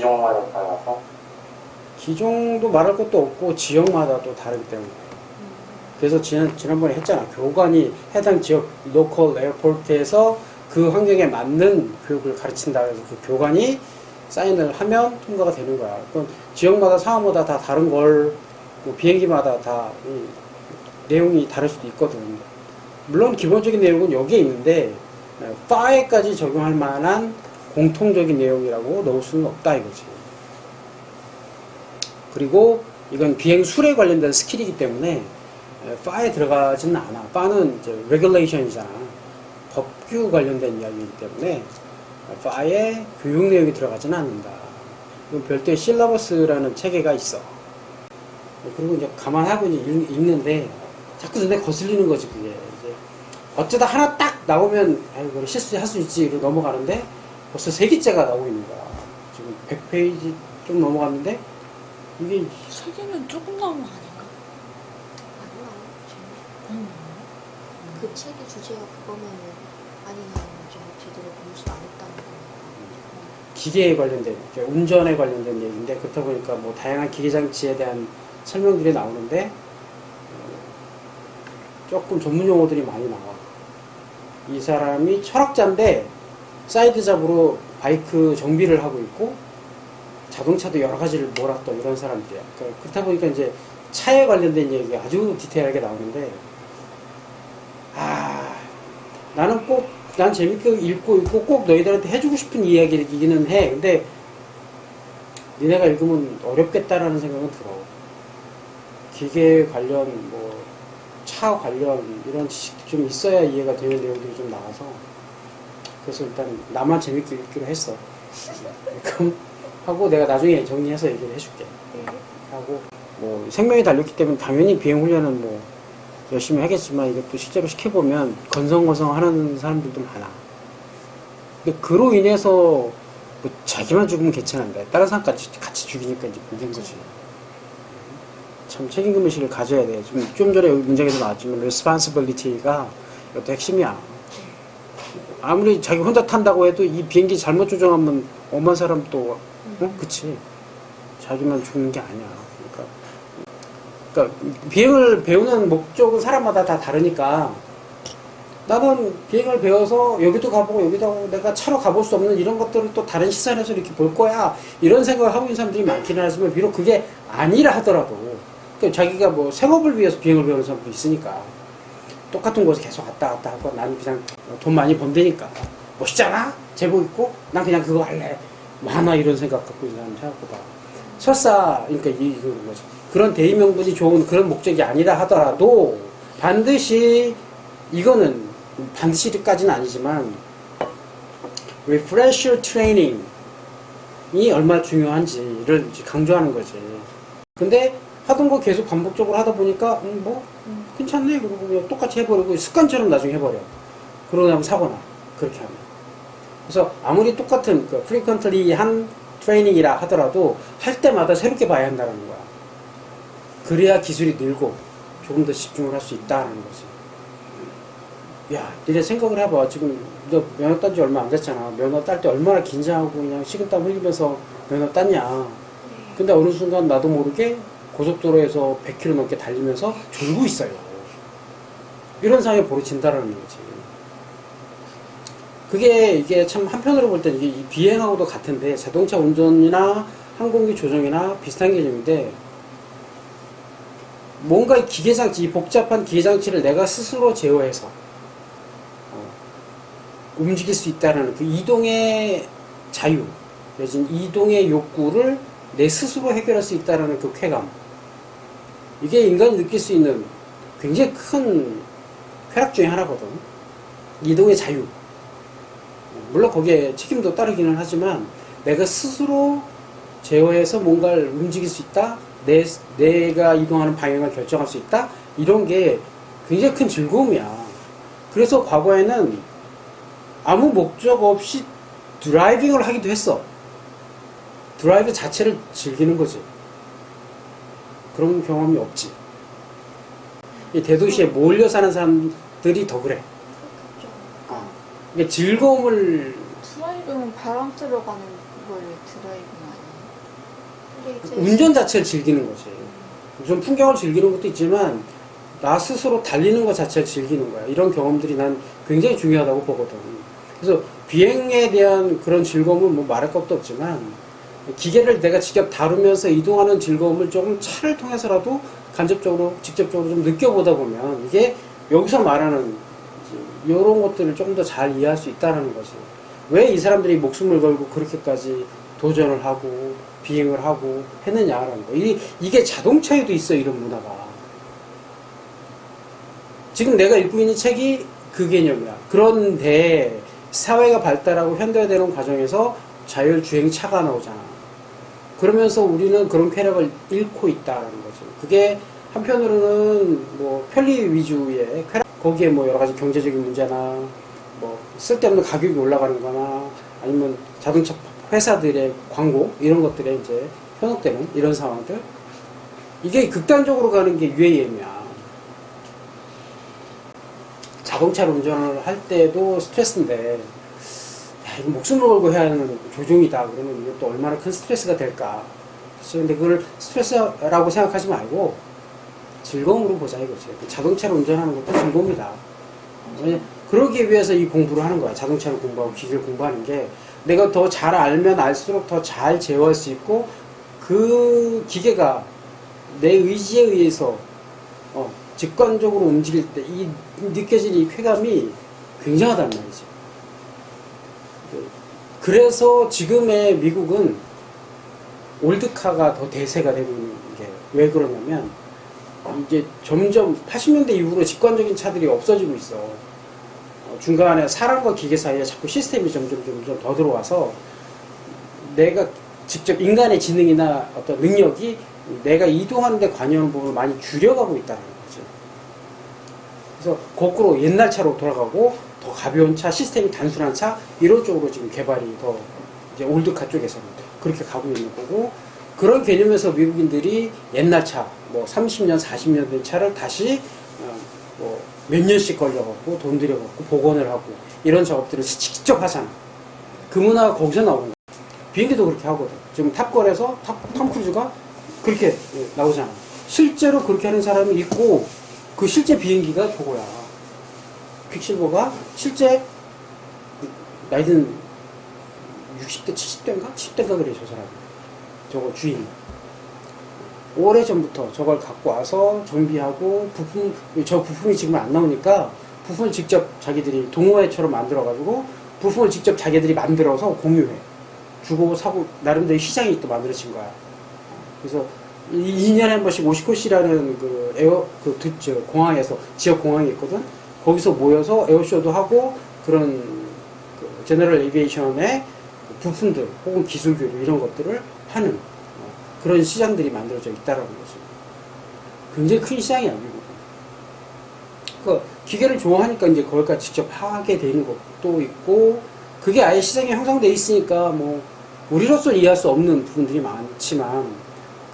기종마다 달라서? 기종도 말할 것도 없고 지역마다 또 다르기 때문에. 그래서 지난, 지난번에 했잖아. 교관이 해당 지역 로컬 에어포트에서 그 환경에 맞는 교육을 가르친다 그래서 그 교관이 사인을 하면 통과가 되는 거야. 그럼 지역마다 상황마다 다 다른 걸 뭐 비행기마다 다 이, 내용이 다를 수도 있거든. 물론 기본적인 내용은 여기에 있는데 파에까지 적용할 만한 공통적인 내용이라고 넣을 수는 없다 이거지 그리고 이건 비행 술에 관련된 스킬이기 때문에 파에 들어가지는 않아. 파는 이제 regulation이잖아. 법규 관련된 이야기이기 때문에 파에 교육 내용이 들어가지는 않는다. 이건 별도의 실러버스라는 체계가 있어. 그리고 이제 가만하고 이제 읽- 읽는데 자꾸 눈에 거슬리는 거지 그게. 어쩌다 하나 딱 나오면 아이고 실수할 수 있지 이러고 넘어가는데 벌써 세 개째가 나오고 있는 거야. 지금 100페이지 좀 넘어갔는데 이게 세 개면 조금 나온 거 아닌가? 아니야. 음. 그 책의 주제가 그거면은 아니면 좀 제대로 공부 안 했다는 거니까. 기계에 관련된, 이제 운전에 관련된 얘기인데, 그렇다 보니까 뭐 다양한 기계 장치에 대한 설명들이 나오는데, 어, 조금 전문 용어들이 많이 나와. 이 사람이 철학자인데, 사이드 잡으로 바이크 정비를 하고 있고, 자동차도 여러 가지를 몰았던 이런 사람들이야. 그러니까 그렇다 보니까 이제 차에 관련된 얘기가 아주 디테일하게 나오는데, 아, 나는 꼭, 난 재밌게 읽고 있고 꼭 너희들한테 해주고 싶은 이야기이기는 해. 근데 니네가 읽으면 어렵겠다라는 생각은 들어. 기계 관련, 뭐, 차 관련 이런 지식도 좀 있어야 이해가 되는 내용들이 좀 나와서 그래서 일단 나만 재밌게 읽기로 했어. 그럼 하고 내가 나중에 정리해서 얘기를 해줄게. 하고 뭐 생명이 달렸기 때문에 당연히 비행 훈련은 뭐 열심히 하겠지만 이것도 실제로 시켜보면 건성건성 하는 사람들도 많아. 근데 그로 인해서 뭐 자기만 죽으면 괜찮은데 다른 사람까지 같이 죽이니까 이제 문제인 거지. 참 책임감 의식을 가져야 돼. 좀, 좀 전에 문제에도 나왔지만 responsibility가 이것도 핵심이야. 아무리 자기 혼자 탄다고 해도 이 비행기 잘못 조정하면 엄한 사람 또 어? 그치. 자기만 죽는 게 아니야. 그러니까 그러니까 비행을 배우는 목적은 사람마다 다 다르니까 나는 비행을 배워서 여기도 가보고 여기도 가고 내가 차로 가볼 수 없는 이런 것들을 또 다른 시선에서 이렇게 볼 거야 이런 생각을 하고 있는 사람들이 많기는 하지만 비록 그게 아니라 하더라도 그러니까 자기가 뭐 생업을 위해서 비행을 배우는 사람도 있으니까 똑같은 곳에 계속 왔다 갔다 하고 나는 그냥 돈 많이 번다니까 멋있잖아? 제복 입고? 난 그냥 그거 할래. 많아 이런 생각 갖고 있는 사람 생각보다 설사 그러니까 이 이건 거지. 그런 대의 명분이 좋은 그런 목적이 아니라 하더라도 반드시 이거는 반드시까지는 아니지만 refresher training이 얼마나 중요한지를 강조하는 거지. 근데 하던 거 계속 반복적으로 하다 보니까 음, 뭐 음, 괜찮네 그러고 그냥 똑같이 해버리고 습관처럼 나중에 해버려. 그러고 나면 사거나 그렇게 하면. 그래서 아무리 똑같은 그 frequently 한 트레이닝이라 하더라도 할 때마다 새롭게 봐야 한다는 거야. 그래야 기술이 늘고 조금 더 집중을 할 수 있다는 거지. 야, 니네 생각을 해봐. 지금 너 면허 딴 지 얼마 안 됐잖아. 면허 딸 때 얼마나 긴장하고 그냥 식은땀 흘리면서 면허 땄냐. 근데 어느 순간 나도 모르게 고속도로에서 100km 넘게 달리면서 졸고 있어요. 이런 상황이 벌어진다라는 거지. 그게 이게 참 한편으로 볼 때는 이게 이 비행하고도 같은데 자동차 운전이나 항공기 조정이나 비슷한 개념인데 뭔가 이 기계장치, 이 복잡한 기계장치를 내가 스스로 제어해서 어, 움직일 수 있다는 그 이동의 자유, 이동의 욕구를 내 스스로 해결할 수 있다는 그 쾌감. 이게 인간이 느낄 수 있는 굉장히 큰 쾌락 중에 하나거든. 이동의 자유. 물론 거기에 책임도 따르기는 하지만 내가 스스로 제어해서 뭔가를 움직일 수 있다. 내, 내가 이동하는 방향을 결정할 수 있다. 이런 게 굉장히 큰 즐거움이야. 그래서 과거에는 아무 목적 없이 드라이빙을 하기도 했어. 드라이브 자체를 즐기는 거지. 그런 경험이 없지. 이 대도시에 몰려 사는 사람들이 더 그래. 그렇겠죠. 이게 즐거움을 드라이브는 바람 들어가는 걸 드라이브는 아니에요. 운전 자체를 즐기는 거지. 우선 풍경을 즐기는 것도 있지만 나 스스로 달리는 것 자체를 즐기는 거야. 이런 경험들이 난 굉장히 중요하다고 보거든. 그래서 비행에 대한 그런 즐거움은 뭐 말할 것도 없지만 기계를 내가 직접 다루면서 이동하는 즐거움을 조금 차를 통해서라도 간접적으로 직접적으로 좀 느껴보다 보면 이게 여기서 말하는 이런 것들을 조금 더 잘 이해할 수 있다는 거지. 왜이 사람들이 목숨을 걸고 그렇게까지 도전을 하고 비행을 하고 했느냐라는 거. 이, 이게 자동차에도 있어 이런 문화가. 지금 내가 읽고 있는 책이 그 개념이야. 그런데 사회가 발달하고 현대화되는 과정에서 자율주행 차가 나오잖아. 그러면서 우리는 그런 쾌락을 잃고 있다라는 거죠. 그게 한편으로는 뭐 편리 위주의 쾌락, 거기에 뭐 여러 가지 경제적인 문제나 뭐 쓸데없는 가격이 올라가는 거나 아니면 자동차 회사들의 광고 이런 것들에 이제 현혹되는 이런 상황들 이게 극단적으로 가는 게 UAM이야. 자동차를 운전을 할 때도 스트레스인데 목숨을 걸고 해야 하는 조종이다 그러면 이것도 얼마나 큰 스트레스가 될까 그렇죠? 근데 그걸 스트레스라고 생각하지 말고 즐거움으로 보자 이거지 자동차를 운전하는 것도 즐거움이다 그러기 위해서 이 공부를 하는 거야 자동차를 공부하고 기계를 공부하는 게 내가 더 잘 알면 알수록 더 잘 제어할 수 있고 그 기계가 내 의지에 의해서 어, 직관적으로 움직일 때 이 느껴지는 이 쾌감이 굉장하단 말이지. 그래서 지금의 미국은 올드카가 더 대세가 되고 있는 게 왜 그러냐면 이제 점점 80년대 이후로 직관적인 차들이 없어지고 있어. 어, 중간에 사람과 기계 사이에 자꾸 시스템이 점점 점점 더 들어와서 내가 직접 인간의 지능이나 어떤 능력이 내가 이동하는 데 관여하는 부분을 많이 줄여가고 있다는 거죠. 그래서 거꾸로 옛날 차로 돌아가고 더 가벼운 차, 시스템이 단순한 차 이런 쪽으로 지금 개발이 더 이제 올드카 쪽에서는 그렇게 가고 있는 거고 그런 개념에서 미국인들이 옛날 차, 뭐 30년, 40년 된 차를 다시 어, 뭐몇 년씩 걸려갖고 돈 들여갖고 복원을 하고 이런 작업들을 직접 하잖아. 그 문화가 거기서 나오는 거야. 비행기도 그렇게 하거든. 지금 탑건에서 탑, 톰 크루즈가 그렇게 예, 나오잖아. 실제로 그렇게 하는 사람이 있고 그 실제 비행기가 그거야. 퀵실버가 실제 나이든 60대, 70대인가? 70대인가 그래, 저 사람. 저거 주인. 오래 전부터 저걸 갖고 와서 정비하고 부품, 저 부품이 지금 안 나오니까 부품을 직접 자기들이 동호회처럼 만들어가지고 부품을 직접 자기들이 만들어서 공유해. 주고 사고, 나름대로 시장이 또 만들어진 거야. 그래서 2년에 한 번씩 오시코시라는 그 에어, 그, 두- 저 공항에서, 지역 공항이 있거든? 거기서 모여서 에어쇼도 하고 그런 그 제너럴 에비에이션의 부품들 혹은 기술 교류 이런 것들을 하는 어, 그런 시장들이 만들어져 있다라는 거죠. 굉장히 큰 시장이야, 미국은. 그 기계를 좋아하니까 이제 거기까지 직접 하게 되는 것도 있고 그게 아예 시장에 형성돼 있으니까 뭐 우리로서 이해할 수 없는 부분들이 많지만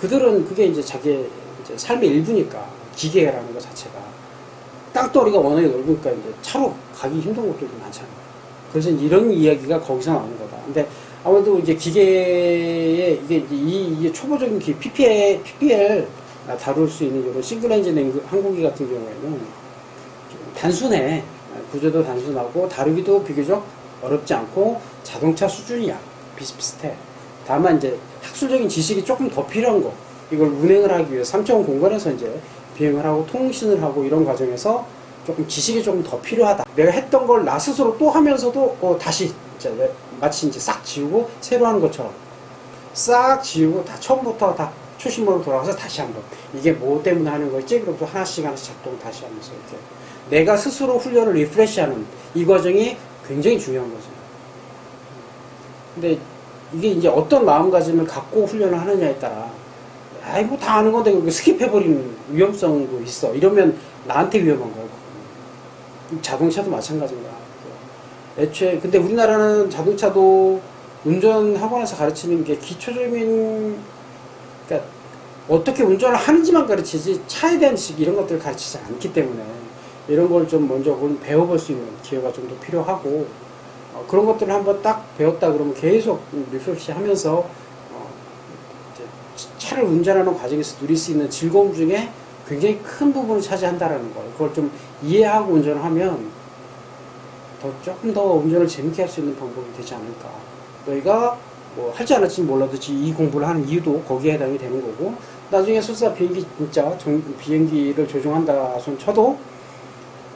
그들은 그게 이제 이제 삶의 일부니까 기계라는 것 자체가 땅덩어리가 워낙에 넓으니까 이제 차로 가기 힘든 것들도 많잖아요. 그래서 이런 이야기가 거기서 나오는 거다. 근데 아무래도 이제 기계에 이게 이제 이 이게 초보적인 기 PPL, PPL 다룰 수 있는 이런 싱글 엔진 행- 항공기 같은 경우에는 좀 단순해. 구조도 단순하고 다루기도 비교적 어렵지 않고 자동차 수준이야. 비슷비슷해. 다만 이제 학술적인 지식이 조금 더 필요한 거. 이걸 운행을 하기 위해 3차원 공간에서 이제 비행을 하고 통신을 하고 이런 과정에서 조금 지식이 조금 더 필요하다. 내가 했던 걸 나 스스로 또 하면서도 어, 다시 이제 내- 마치 이제 싹 지우고 새로 하는 것처럼 싹 지우고 다 처음부터 다 초심으로 돌아가서 다시 한번 이게 뭐 때문에 하는 거지? 그럼 또 하나씩 하나씩 작동 다시 하면서 이렇게 내가 스스로 훈련을 리프레시하는 이 과정이 굉장히 중요한 거죠. 근데 이게 이제 어떤 마음가짐을 갖고 훈련을 하느냐에 따라 아이 뭐 다 아는 건데 스킵해버리는 위험성도 있어. 이러면 나한테 위험한 거야. 자동차도 마찬가지인 거야. 애초에 근데 우리나라는 자동차도 운전 학원에서 가르치는 게 기초적인 그러니까 어떻게 운전을 하는지만 가르치지 차에 대한 지식 이런 것들을 가르치지 않기 때문에 이런 걸 좀 먼저 본- 배워볼 수 있는 기회가 좀 더 필요하고 어, 그런 것들을 한번 딱 배웠다 그러면 계속 리프레시 하면서 차를 운전하는 과정에서 누릴 수 있는 즐거움 중에 굉장히 큰 부분을 차지한다라는 거예요. 그걸 좀 이해하고 운전을 하면 더 조금 더 운전을 재밌게 할 수 있는 방법이 되지 않을까. 너희가 뭐 할지 안 할지 몰라도 이 공부를 하는 이유도 거기에 해당이 되는 거고 나중에 설사 비행기 진짜 정- 비행기를 조종한다 손 쳐도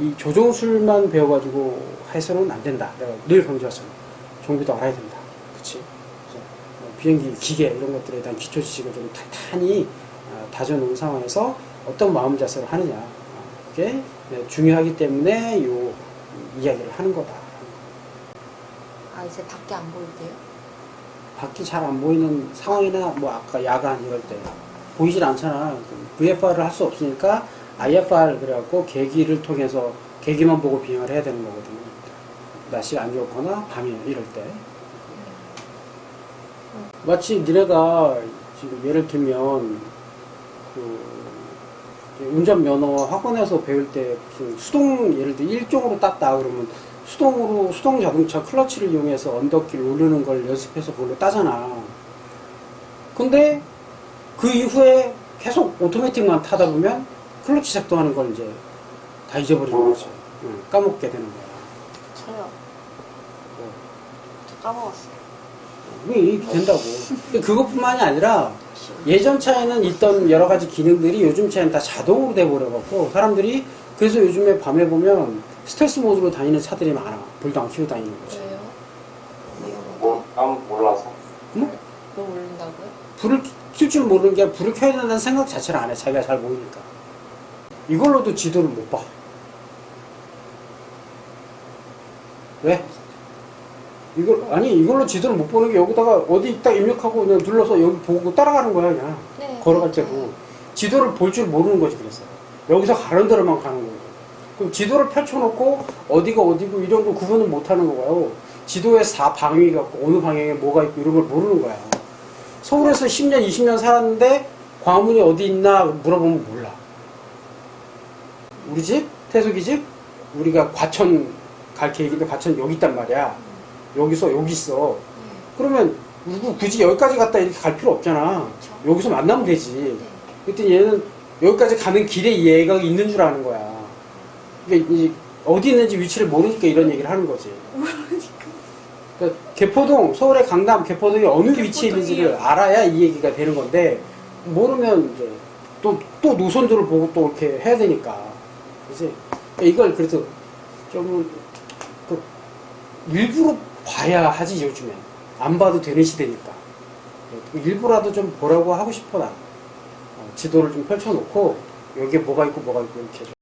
이 조종술만 배워가지고 해서는 안 된다. 내가 늘 강조하잖아. 정비도 알아야 된다. 비행기 기계 이런 것들에 대한 기초 지식을 좀 탄탄히 어, 다져놓은 상황에서 어떤 마음 자세를 하느냐. 어, 그게 네, 중요하기 때문에 요 이야기를 하는 거다. 아 이제 밖에 안 보이대요? 밖이 잘 안 보이는 상황이나 뭐 아까 야간 이럴 때 보이질 않잖아. VFR을 할 수 없으니까 IFR 그래갖고 계기를 통해서 계기만 보고 비행을 해야 되는 거거든요. 날씨가 안 좋거나 밤이 이럴 때. 마치 니네가 지금 예를 들면 그 운전 면허 학원에서 배울 때 무슨 수동 예를 들어 일종으로 땄다 그러면 수동으로 수동 자동차 클러치를 이용해서 언덕길 오르는 걸 연습해서 그걸로 따잖아. 근데 그 이후에 계속 오토매틱만 타다 보면 클러치 작동하는 걸 이제 다 잊어버리는 거지. 응, 까먹게 되는 거야. 저요. 저 까먹었어요. 이게 이렇게 된다고. 근데 그것뿐만이 아니라 예전 차에는 있던 여러 가지 기능들이 요즘 차에는 다 자동으로 돼버려갖고 사람들이 그래서 요즘에 밤에 보면 스텔스 모드로 다니는 차들이 많아. 불도 안 켜고 다니는 거지. 왜요? 뭐, 난 몰라서. 응? 뭐 올린다고요? 불을 켤 줄 모르는 게 불을 켜야 된다는 생각 자체를 안 해. 자기가 잘 모르니까. 이걸로도 지도를 못 봐. 왜? 이걸, 아니, 이걸로 지도를 못 보는 게 여기다가 어디 딱 입력하고 그냥 눌러서 여기 보고 따라가는 거야, 그냥. 네. 걸어갈 네. 때도. 지도를 볼 줄 모르는 거지, 그래서. 여기서 가는 데로만 가는 거고. 그럼 지도를 펼쳐놓고 어디가 어디고 이런 걸 구분을 못 하는 거고요. 지도에 사 방위 갖고 어느 방향에 뭐가 있고 이런 걸 모르는 거야. 서울에서 10년, 20년 살았는데 과문이 어디 있나 물어보면 몰라. 우리 집, 태석이 집, 우리가 과천 갈 계획인데 과천 여기 있단 말이야. 여기서 여기 있어. 네. 그러면 누구 굳이 여기까지 갔다 이렇게 갈 필요 없잖아. 그쵸. 여기서 만나면 되지. 네. 그랬더니 얘는 여기까지 가는 길에 얘가 있는 줄 아는 거야. 그러니까 이제 어디 있는지 위치를 모르니까 이런 얘기를 하는 거지. 그러니까 개포동, 서울의 강남 개포동이 어느 위치에 있는지를 알아야 이 얘기가 되는 건데 모르면 이제 또, 또 노선도를 보고 또 이렇게 해야 되니까. 그지? 그러니까 이걸 그래서 좀 그 일부러 봐야 하지 요즘에. 안 봐도 되는 시대니까. 일부라도 좀 보라고 하고 싶어 난. 어, 지도를 좀 펼쳐놓고 여기에 뭐가 있고 뭐가 있고 이렇게 좀